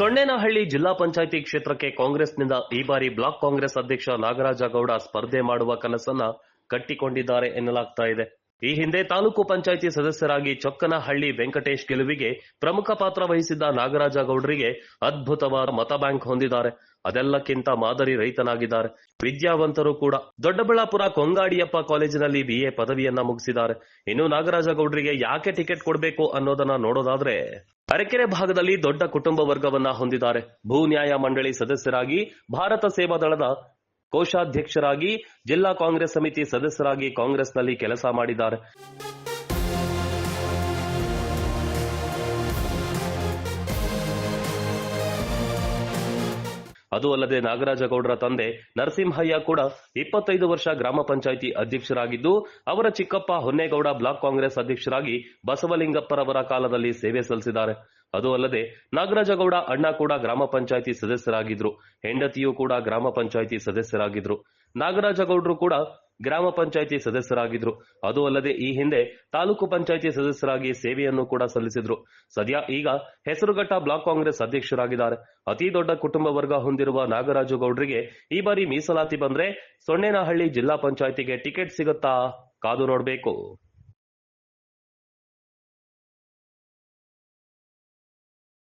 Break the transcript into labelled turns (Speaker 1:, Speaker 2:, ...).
Speaker 1: ಸೊಣ್ಣೇನಹಳ್ಳಿ ಜಿಲ್ಲಾ ಪಂಚಾಯಿತಿ ಕ್ಷೇತ್ರಕ್ಕೆ ಕಾಂಗ್ರೆಸ್ನಿಂದ ಈ ಬಾರಿ ಬ್ಲಾಕ್ ಕಾಂಗ್ರೆಸ್ ಅಧ್ಯಕ್ಷ ನಾಗರಾಜ ಗೌಡ ಸ್ಪರ್ಧೆ ಮಾಡುವ ಕನಸನ್ನ ಕಟ್ಟಿಕೊಂಡಿದ್ದಾರೆ ಎನ್ನಲಾಗ್ತಾ ಇದೆ. ಈ ಹಿಂದೆ ತಾಲೂಕು ಪಂಚಾಯಿತಿ ಸದಸ್ಯರಾಗಿ ಚೊಕ್ಕನಹಳ್ಳಿ ವೆಂಕಟೇಶ್ ಗೆಲುವಿಗೆ ಪ್ರಮುಖ ಪಾತ್ರ ವಹಿಸಿದ್ದ ನಾಗರಾಜ ಗೌಡರಿಗೆ ಅದ್ಭುತವಾದ ಮತ ಬ್ಯಾಂಕ್ ಹೊಂದಿದ್ದಾರೆ. ಅದೆಲ್ಲಕ್ಕಿಂತ ಮಾದರಿ ರೈತನಾಗಿದ್ದಾರೆ. ವಿದ್ಯಾವಂತರು ಕೂಡ ದೊಡ್ಡಬಳ್ಳಾಪುರ ಕೊಂಗಾಡಿಯಪ್ಪ ಕಾಲೇಜಿನಲ್ಲಿ ಬಿಎ ಪದವಿಯನ್ನ ಮುಗಿಸಿದ್ದಾರೆ. ಇನ್ನು ನಾಗರಾಜ ಗೌಡರಿಗೆ ಯಾಕೆ ಟಿಕೆಟ್ ಕೊಡಬೇಕು ಅನ್ನೋದನ್ನ ನೋಡೋದಾದ್ರೆ ಅರಕೆರೆ ಭಾಗದಲ್ಲಿ ದೊಡ್ಡ ಕುಟುಂಬ ವರ್ಗವನ್ನ ಹೊಂದಿದ್ದಾರೆ. ಭೂ ನ್ಯಾಯ ಮಂಡಳಿ ಸದಸ್ಯರಾಗಿ ಭಾರತ ಸೇವಾ ದಳದ ಕೋಶಾಧ್ಯಕ್ಷರಾಗಿ ಜಿಲ್ಲಾ ಕಾಂಗ್ರೆಸ್ ಸಮಿತಿ ಸದಸ್ಯರಾಗಿ ಕಾಂಗ್ರೆಸ್ನಲ್ಲಿ ಕೆಲಸ ಮಾಡಿದ್ದಾರೆ. ಅದು ಅಲ್ಲದೆ ನಾಗರಾಜಗೌಡರ ತಂದೆ ನರಸಿಂಹಯ್ಯ ಕೂಡ ಇಪ್ಪತ್ತೈದು ವರ್ಷ ಗ್ರಾಮ ಪಂಚಾಯಿತಿ ಅಧ್ಯಕ್ಷರಾಗಿದ್ದು, ಅವರ ಚಿಕ್ಕಪ್ಪ ಹೊನ್ನೇಗೌಡ ಬ್ಲಾಕ್ ಕಾಂಗ್ರೆಸ್ ಅಧ್ಯಕ್ಷರಾಗಿ ಬಸವಲಿಂಗಪ್ಪರವರ ಕಾಲದಲ್ಲಿ ಸೇವೆ ಸಲ್ಲಿಸಿದ್ದಾರೆ. ಅದು ಅಲ್ಲದೆ ನಾಗರಾಜಗೌಡ ಅಣ್ಣ ಕೂಡ ಗ್ರಾಮ ಪಂಚಾಯಿತಿ ಸದಸ್ಯರಾಗಿದ್ರು, ಹೆಂಡತಿಯೂ ಕೂಡ ಗ್ರಾಮ ಪಂಚಾಯಿತಿ ಸದಸ್ಯರಾಗಿದ್ರು, ನಾಗರಾಜಗೌಡರು ಕೂಡ ಗ್ರಾಮ ಪಂಚಾಯಿತಿ ಸದಸ್ಯರಾಗಿದ್ರು. ಅದು ಅಲ್ಲದೆ ಈ ಹಿಂದೆ ತಾಲೂಕು ಪಂಚಾಯಿತಿ ಸದಸ್ಯರಾಗಿ ಸೇವೆಯನ್ನು ಕೂಡ ಸಲ್ಲಿಸಿದ್ರು. ಸದ್ಯ ಈಗ ಹೆಸರುಘಟ್ಟ ಬ್ಲಾಕ್ ಕಾಂಗ್ರೆಸ್ ಅಧ್ಯಕ್ಷರಾಗಿದ್ದಾರೆ. ಅತಿ ದೊಡ್ಡ ಕುಟುಂಬ ವರ್ಗ ಹೊಂದಿರುವ ನಾಗರಾಜಗೌಡರಿಗೆ ಈ ಬಾರಿ ಮೀಸಲಾತಿ ಬಂದ್ರೆ ಸೊಣ್ಣೇನಹಳ್ಳಿ ಜಿಲ್ಲಾ ಪಂಚಾಯಿತಿಗೆ ಟಿಕೆಟ್ ಸಿಗುತ್ತಾ? ಕಾದು ನೋಡಬೇಕು.